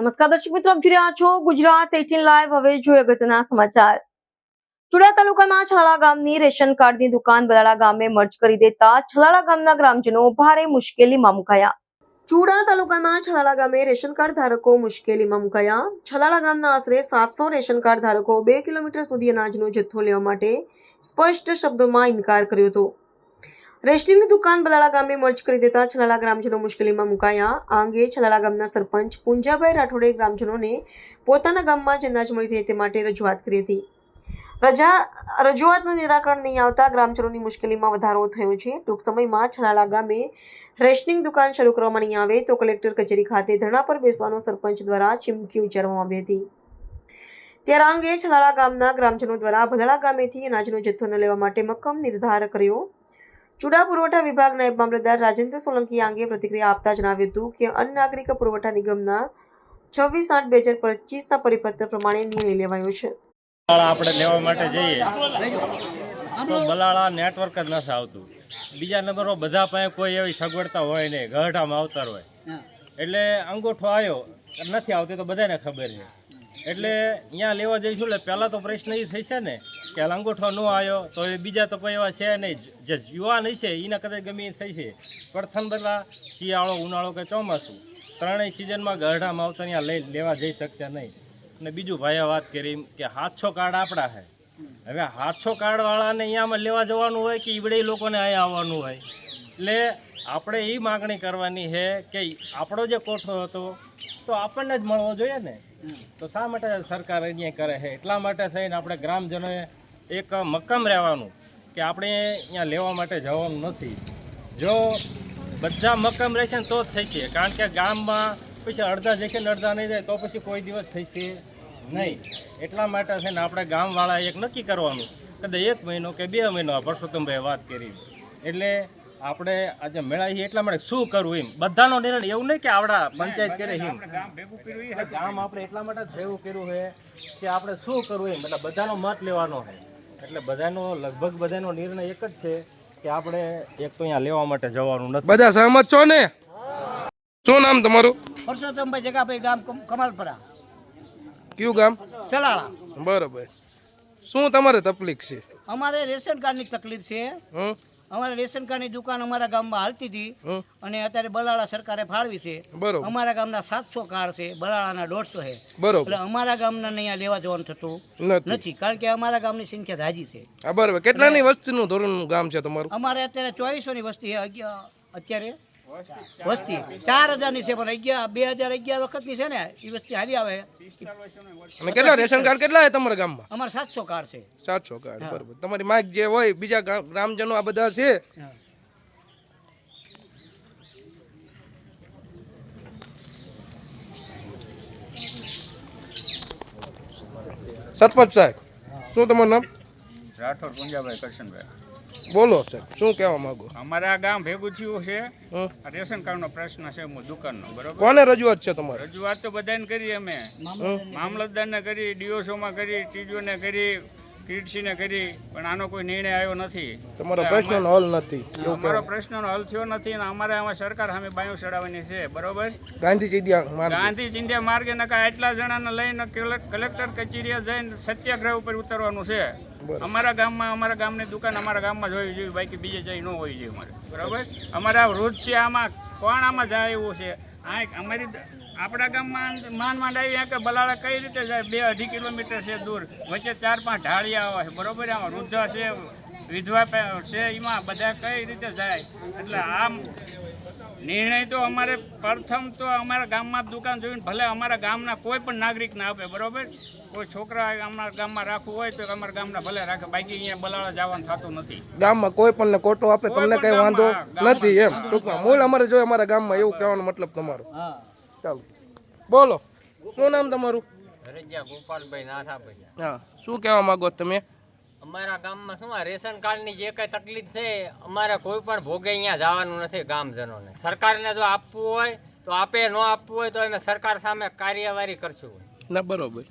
નમસ્કાર દર્શક મિત્રો, આપ જોઈ રહ્યા છો ગુજરાત એટીન લાઈવ. હવે જોઈએ અગત્યના સમાચાર. ચુડા તાલુકાના છલાળા ગામની રેશન કાર્ડની દુકાન બલાળા ગામે મર્જ કરી દેતા છલાળા ગામના ગ્રામજનો ભારે મુશ્કેલીમાં મુકાયા. ચુડા તાલુકાના છલાળા ગામે રેશન કાર્ડ ધારકો મુશ્કેલીમાં મુકાયા. છલાળા ગામના આશરે સાતસો રેશન કાર્ડ ધારકો બે કિલોમીટર સુધી અનાજનો જથ્થો લેવા માટે સ્પષ્ટ શબ્દોમાં ઇનકાર કર્યો હતો. રેશનીની દુકાન બલાળા ગામે મર્જ કરી દેતા છલાલા ગ્રામજનો મુશ્કેલીમાં મુકાયા. આ અંગે છલાલા ગામના સરપંચ પુંજાભાઈ રાઠોડે ગ્રામજનોને પોતાના ગામમાં જ અનાજ મળી રહે તે માટે રજૂઆત કરી હતી. રજા, રજૂઆતનું નિરાકરણ નહીં આવતા ગ્રામજનોની મુશ્કેલીમાં વધારો થયો છે. ટૂંક સમયમાં છલાલા ગામે રેશનિંગ દુકાન શરૂ કરવામાં નહીં આવે તો કલેક્ટર કચેરી ખાતે ધરણા પર બેસવાનો સરપંચ દ્વારા ચીમકી ઉચ્ચારવામાં આવી હતી. ત્યારે અંગે છલાલા ગામના ગ્રામજનો દ્વારા ભલાળા ગામેથી અનાજનો જથ્થો ન લેવા માટે મક્કમ નિર્ધાર કર્યો. ચુડા પુરવઠા વિભાગ નાયબ મામલતદાર રાજેન્દ્ર સોલંકી આ અંગે પ્રતિક્રિયા આપતા જણાવ્યું હતું કે અન્ન નાગરિક પુરવઠા નિગમના છવ્વીસ આઠ બે હજાર પચીસના પરિપત્ર પ્રમાણે નિર્ણય લેવાયો છે. બલાળા આપણે લેવા માટે જઈએ તો બલાળા નેટવર્ક જ નથી આવતું. બીજા નંબરો બધા પાસે કોઈ એવી સગવડતા હોય નહીં ગઢામાં આવતા હોય. એટલે અંગૂઠો આવ્યો નથી આવતી તો બધાને ખબર છે. એટલે અહીંયા લેવા જઈશું, એટલે પહેલાં તો પ્રશ્ન એ થશે ને કે લંગોઠો ન આવ્યો, તો એ બીજા તો કોઈ એવા છે નહીં. જે યુવાન હશે એના કદાચ ગમે એ થઈ છે પ્રથમ બધા શિયાળો, ઉનાળો કે ચોમાસું. ત્રણેય સિઝનમાં ગઢામાં આવતા અહીંયા લઈ લેવા જઈ શકશે નહીં. અને બીજું ભાઈએ વાત કરી કે હાથસો કાર્ડ આપણા છે હવે હાથસો કાર્ડવાળાને અહીંયામાં લેવા જવાનું હોય કે ઈવડે લોકોને અહીંયા આવવાનું હોય? એટલે આપણે એ માગણી કરવાની છે કે આપણો જે કોઠો હતો, તો આપણને જ મળવો જોઈએ ને? તો શા માટે સરકાર અહીંયા કરે છે? એટલા માટે થઈને આપણે ગ્રામજનોએ એક મક્કમ રહેવાનું કે આપણે અહીંયા લેવા માટે જવાનું નથી. જો બધા મક્કમ રહેશે ને તો જ થશે કારણ કે ગામમાં પછી અડધા જશે ને અડધા નહીં જાય, તો પછી કોઈ દિવસ થશે નહીં. એટલા માટે છે ને આપણે ગામવાળાએ એક નક્કી કરવાનું. કદાચ એક મહિનો કે બે મહિનો આ પરસોત્તમભાઈએ વાત કરી. એટલે આપણે આજે મેળા એટલા માટે શું કરવું એમ? બધાનો નિર્ણય એવું નહીં કે આવડા પંચાયત કરે એમ. ગામ આપણે એટલા માટે જ ભેગું કર્યું છે કે આપણે શું કરવું એમ? એટલે બધાનો મત લેવાનો છે. એટલે બધાનો લગભગ બધાનો નિર્ણય એક જ છે કે આપણે એક તો અહીંયા લેવા માટે જવાનું નથી. બધા સહમત છો ને? શું નામ તમારું? પરસોત્તમભાઈ જગાભાઈ ગામ કમ- કમાલપરા. કયું ગામ? સલાળા. બરોબર. શું તમારે તકલીફ છે? અમારે રેશન કાર્ડની તકલીફ છે. હમ? અમારે રેશન કાર્ડની દુકાન અમારા ગામમાં હાલતી હતી અને અત્યારે બલાળા સરકારે ફાળવી છે. બરોબર. અમારા ગામના સાતસો કાર્ડ છે બલાળાના દોઢસો છે. બરોબર. એટલે અમારા ગામના અહીંયા લેવા જવાનું થતું નથી. કારણ કે અમારા ગામની સંખ્યા જાજી છે. બરોબર. કેટલાની વસ્તીનું ધોરણનું ગામ છે તમારું? અમારે અત્યારે ચોવીસોની વસ્તી છે અત્યારે વસ્તી. ચાર હજારની છે પણ અગિયાર બે હજાર અગિયાર વખતની છે ને એ વસ્તી હારી આવે. અને કેટલા રેશન કાર્ડ કેટલા છે તમારા ગામમાં? અમારે સાતસો કાર્ડ છે. સાતસો કાર્ડ બરોબર. તમારી માગ જે હોય બીજા ગ્રામજનો આ બધા છે. સરપંચ સાહેબ શું તમારું નામ? રાઠોડ પુંજાભાઈ કરશનભાઈ. બોલો સાહેબ શું કહેવા માંગો? અમારે આ ગામ ભેગું થયું છે? આ રેશન કાર્ડનો પ્રશ્ન છે મુ- દુકાનનો બરોબર? કોને રજૂઆત છે તમારે? રજૂઆત તો બધાને કરી અમે. મામલતદારને કરી ડીઓસોમાં કરી ટીડીઓને કરી કીટસીને કરી પણ આનો કોઈ નિર્ણય આવ્યો નથી. તમારો પ્રશ્નનો હલ નથી. અમારો પ્રશ્નનો હલ થયો નથી અને અમારે આમાં સરકાર સામે બાયું ચડાવવાની છે. બરોબર? ગાંધી ચિંધ્યા ગાંધી ચિંધ્યા માર્ગે નકા એટલા જણાને લઈને કલેક્ટર કચેરીએ જઈને સત્યાગ્રહ ઉપર ઉતરવાનું છે. અમારા ગામમાં અમારા ગામની દુકાન અમારા ગામમાં જ હોવી જોઈએ. બાકી બીજે જઈ ન હોવી જોઈએ અમારે. બરાબર? અમારા વૃદ્ધ છે આમાં. કોણ આમાં જાય એવું છે? આ એક અમારી આપણા ગામમાં માન માંડ આવી કે બલાળા કઈ રીતે બે અઢી કિલોમીટર છે દૂર. વચ્ચે ચાર પાંચ ઢાળિયા આવે છે બરોબર? આમાં વૃદ્ધા છે. વિધવા પે- છે એમાં બધા કઈ રીતે જાય? એટલે આમ નિર્ણય તો અમારે પ્રથમ તો અમારા ગામમાં જ દુકાન જોઈને ભલે અમારા ગામના કોઈ પણ નાગરિકને આપે બરોબર? કોઈ છોકરા અમારા ગામમાં રાખવું હોય તો અમારા ગામના ભલે રાખે બાકી અહીંયા બલાળા જવાનું થતું નથી. ગામમાં કોઈ પણ ને કોટો આપે તમને કઈ વાંધો નથી એમ. ટૂંકમાં મૂળ અમારે જોઈએ અમારા ગામમાં એવું કહેવાનો મતલબ તમારો. ચાલો. બોલો શું નામ તમારું? રજા ગોપાલભાઈ નાથાભાઈ. હા શું કહેવા માંગો તમે? અમારા ગામમાં શું આ રેશન કાર્ડની જે કંઈ તકલીફ છે, અમારે કોઈ પણ ભોગે અહીંયા જવાનું નથી ગામજનોને. સરકારને જો આપવું હોય, તો આપે ન આપવું હોય, તો અમે સરકાર સામે કાર્યવાહી કરશું. ના, બરોબર.